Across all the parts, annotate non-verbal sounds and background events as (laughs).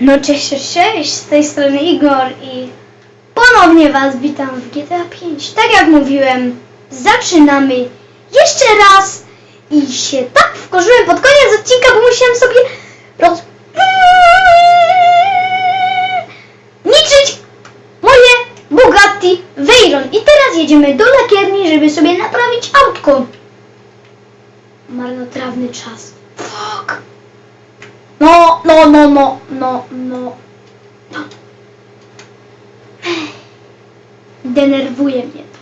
No cześć, cześć, z tej strony Igor i ponownie Was witam w GTA 5. Tak jak mówiłem, zaczynamy jeszcze raz i się tak wkorzyłem pod koniec odcinka, bo musiałem sobie roz... niczyć moje Bugatti Veyron. I teraz jedziemy do lakierni, żeby sobie naprawić autko. Marnotrawny czas. No, no, no, no, no, no. Denerwuje mnie to.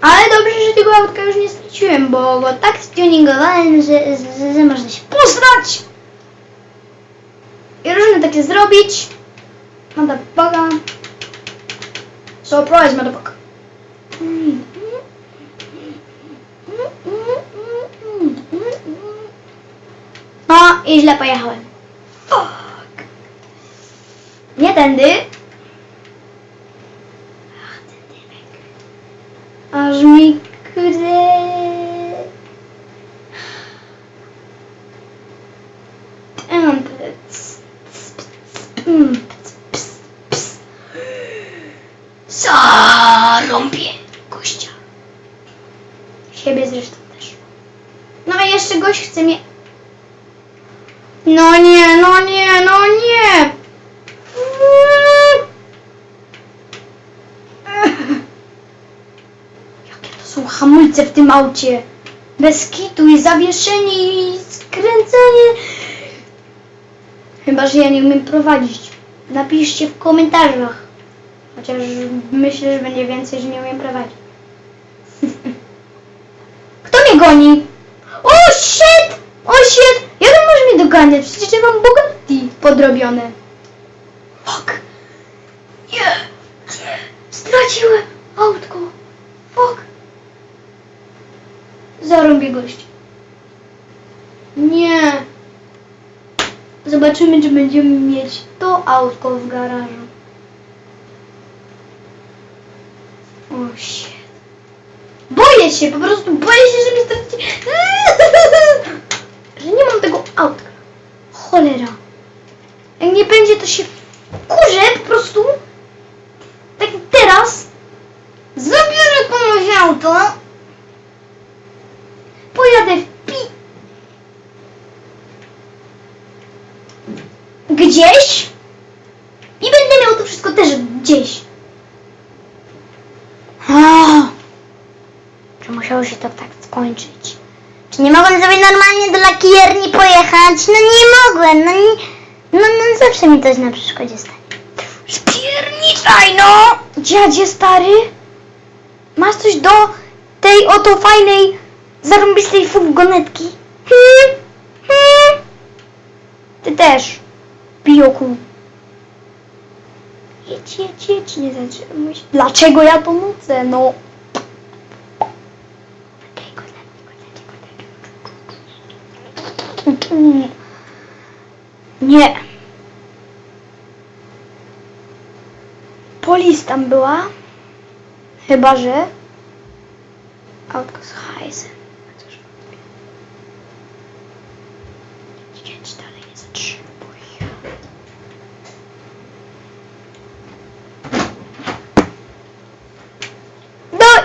Ale dobrze, że tego autka już nie straciłem, bo go tak stuningowałem, że, że, że można się posrać. I różne takie zrobić. Motherfucker. Surprise, motherfucker. No i źle pojechałem. Fuck. Nie tędy. Ach, ten dymek. Aż mi kurde. Zarąbię gościa. Siebie zresztą też. No a jeszcze gość chce mnie no nie, no nie, no nie. Jakie to są hamulce w tym aucie? Bez kitu i zawieszenie i skręcenie. Chyba, że ja nie umiem prowadzić. Napiszcie w komentarzach. Chociaż myślę, że będzie więcej, że nie umiem prowadzić. Kto mnie goni? O shit! O shit! Jak on może mnie doganiać? Przecież ja mam Bugatti podrobione. Fuck! Nie! Nie! Straciłem autko! Fuck! Zarąbię gość. Nie! Zobaczymy, czy będziemy mieć to autko w garażu. O shit. Boję się, po prostu boję się, że mi straci... (laughs) że nie mam tego autka. Cholera. Jak nie będzie, to się kurzę po prostu. Tak teraz. Zabiorę komuś auto. Pojadę w pi... Gdzieś. I będę miał to wszystko też gdzieś. Czy musiało się to tak skończyć? Czy nie mogłem sobie normalnie do lakierni pojechać? No nie mogłem, no nie, no, no zawsze mi coś na przeszkodzie stanie. Spierniczaj no! Dziadzie stary? Masz coś do tej oto fajnej, zarąbistej furgonetki? Hmm? Hmm? Ty też, pijoku. Jedź, jedź, jedź, nie zatrzymuj się. Dlaczego ja nucę? No. Nie. Polis tam była. Chyba, że... Autko z hajsem.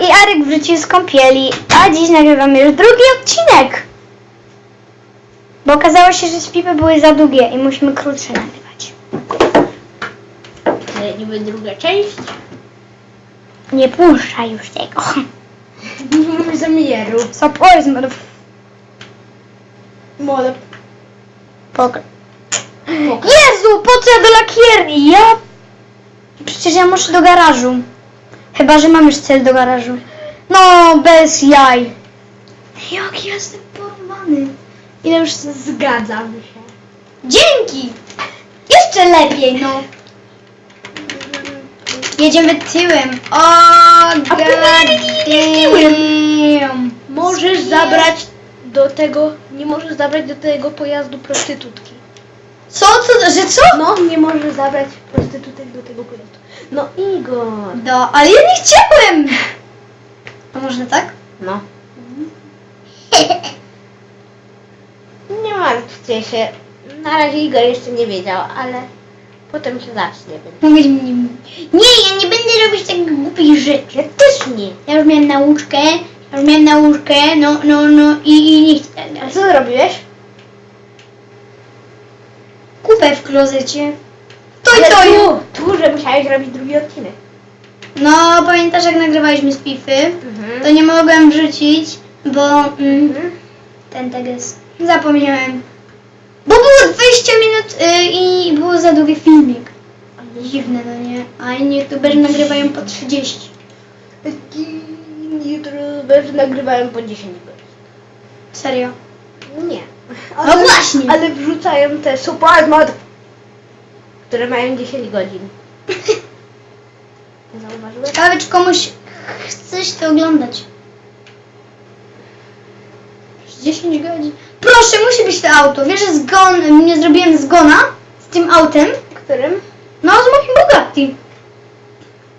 I Arek wrócił z kąpieli, a dziś nagrywamy już drugi odcinek. Bo okazało się, że śpimy były za długie i musimy krótsze nagrywać. Ale niby druga część. Nie puszczaj już tego. (laughs) Nie mamy zamiaru. Surprise, mother... Mole. Pok- Jezu, po co ja do lakierni? Ja... Przecież ja muszę do garażu. Chyba, że mam już cel do garażu. No, bez jaj. Jaki jestem porwany. Ile już... Zgadzamy się. Dzięki! Jeszcze lepiej, no. Jedziemy tyłem. O, god ty nawet nie jeździłem. damn. Możesz zabrać do tego, nie możesz zabrać do tego pojazdu prostytutki. Co, co, że co? No, nie możesz zabrać prostytutek do tego pojazdu. No Igor. No, ale ja nie chciałem. A można tak? No. (laughs) Martwcie się. Na razie Igor jeszcze nie wiedział, ale potem się zacznie. Mówić mi, nie, ja nie będę robić tak głupich rzeczy. Ja też nie. Ja już miałem nauczkę, ja już miałem nauczkę, no, no, no i, i nie chcę A co zrobiłeś? Kupę w klozecie. To Ale i to już. tu, tu, że musiałeś robić drugi odcinek. No, pamiętasz jak nagrywaliśmy z Pify? To nie mogłem wrzucić, bo mm, Mhm. ten teges zapomniałem. Bo było 20 minut y, i było za długi filmik. Dziwne, no nie? A inni youtuberzy nagrywają po 30. YouTuberzy nagrywają po 10 godzin. Serio. Nie. No właśnie. Ale wrzucają te super mod, które mają 10 godzin. (laughs) Zauważyłeś? Ciekawe, czy komuś chce się to oglądać. 10 godzin. Proszę, musi być to auto. Wiesz, że zgon, nie zrobiłem zgona z tym autem? Którym? No, z moim Bugatti.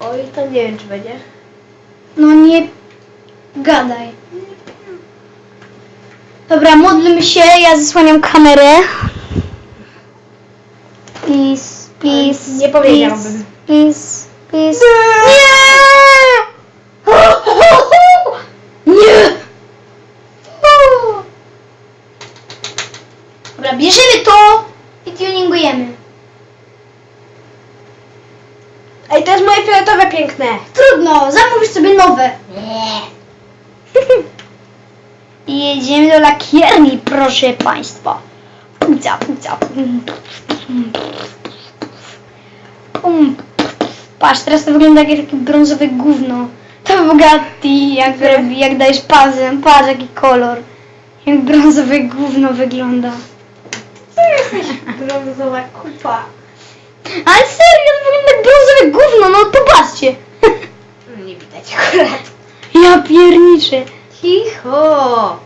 Oj, to nie wiem, czy będzie. No nie gadaj. Dobra, módlmy się, ja zasłaniam kamerę. Please, please. Nie powiedziałbym. Please, please. Nie! Nie! Dobra, bierzemy to i tuningujemy. Ej, to jest moje fioletowe piękne. Trudno, zamówisz sobie nowe. (laughs) Jedziemy do lakierni, proszę Państwa. Pumca, pumca, pum. Pum. Patrz, teraz to wygląda jak takie brązowe gówno. To Bugatti, jak, robi, jak dajesz pazem, patrz jaki kolor. Jak brązowe gówno wygląda. (laughs) Brązowa kupa. Ale serio, to wygląda jak brązowe gówno, no popatrzcie. (laughs) Nie widać akurat. Ja pierniczę. Cicho.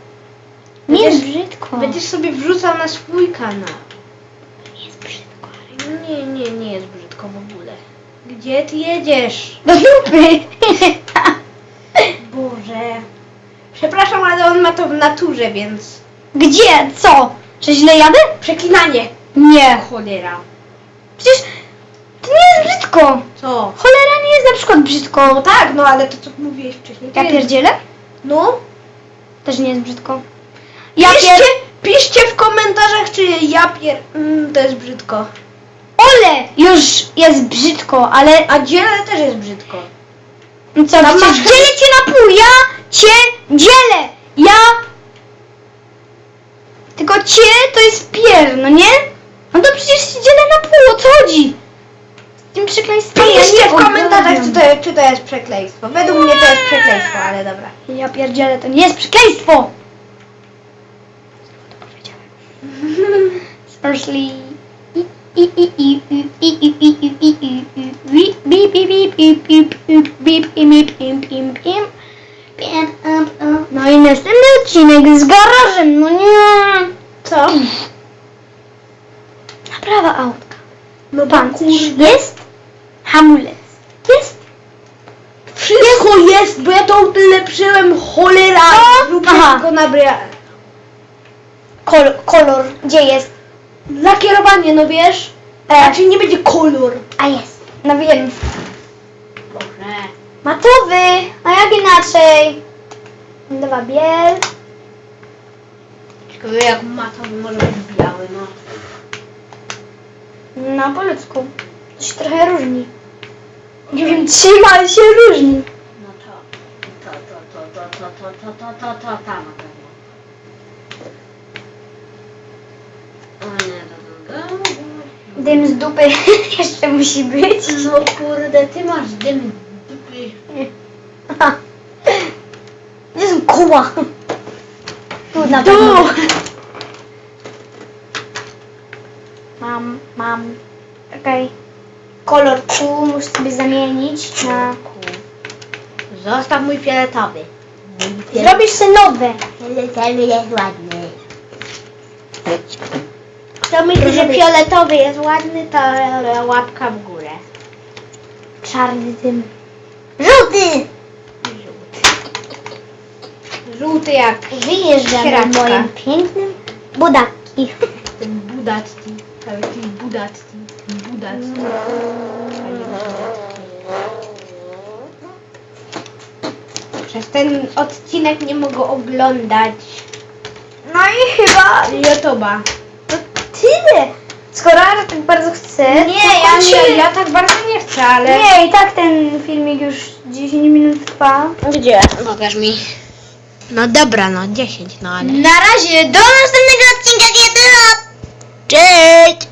Nie jest Będziesz- brzydko. Będziesz sobie wrzucał na swój kanał. Nie jest brzydko. Nie, nie, nie jest brzydko w ogóle. Gdzie ty jedziesz? Do dupy. (laughs) Boże. Przepraszam, ale on ma to w naturze, więc... Gdzie? Co? Że źle jadę? Przeklinanie. Nie. Cholera. Przecież to nie jest brzydko. Co? Cholera nie jest na przykład brzydko. No tak, no ale to co mówiłeś wcześniej. to Ja jest- pierdzielę? No. Też nie jest brzydko. Ja piszcie, pier... piszcie w komentarzach, czy ja pier... Mm, to jest brzydko. Ole! Już jest brzydko, ale... A dziele też jest brzydko. No co, Tam przecież masz- dzielę cię na pół. Ja cię dzielę. Ja... Tylko cię to jest pier, no nie? No to przecież się dzielę pół, o co chodzi? Z tym przekleństwem ja nie w komentarzach, czy to, jest, czy to jest przekleństwo. Według mnie to jest przekleństwo, ale dobra. Ja pierdzielę, to nie jest przekleństwo! Seriously. No i następny odcinek z garażem, no nie. Co? Naprawa aut. No kurde. jest, hamulec jest. Wszystko jest, bo ja to ulepszyłem, cholera! Zrób Aha. wszystko na bria... Kol, kolor, gdzie jest? Lakierowanie, no wiesz? Raczej nie będzie kolor. A jest. No wiem. Boże. Matowy, a jak inaczej? Dwa biel. Ciekawe jak matowy może być biały, no. No po ludzku. To się trochę różni. Nie wiem ale się różni. No to, to, to, to, to, to, to, to, to, to, to, ta na pewno. O nie, to, to, to. Dym z dupy jeszcze musi być. No kurde, ty masz dym z dupy. Aha. Gdzie są koła? Tu na Tu. pewno. Mam, mam. Okej. Kolor tu muszę sobie zamienić na... Zostaw mój fioletowy. Zrobisz sobie nowe. Fioletowy jest ładny. Kto myśli, że fioletowy jest ładny, to łapka w górę. Czarny dym. Żółty! Żółty. Jak Wyjeżdżamy Sieraczka. moim pięknym budaki. Cały film Budatti. Budatti. Przez ten odcinek nie mogę oglądać No i chyba YouTube'a. to tyle. Skoro Ara tak bardzo chce, Nie, to ja, kończy- nie, ja tak bardzo nie chcę, ale... Nie, i tak ten filmik już 10 minut trwa. Gdzie? Pokaż mi. No dobra, no 10, no ale... Na razie, do następnego odcinka YouTube! Cześć!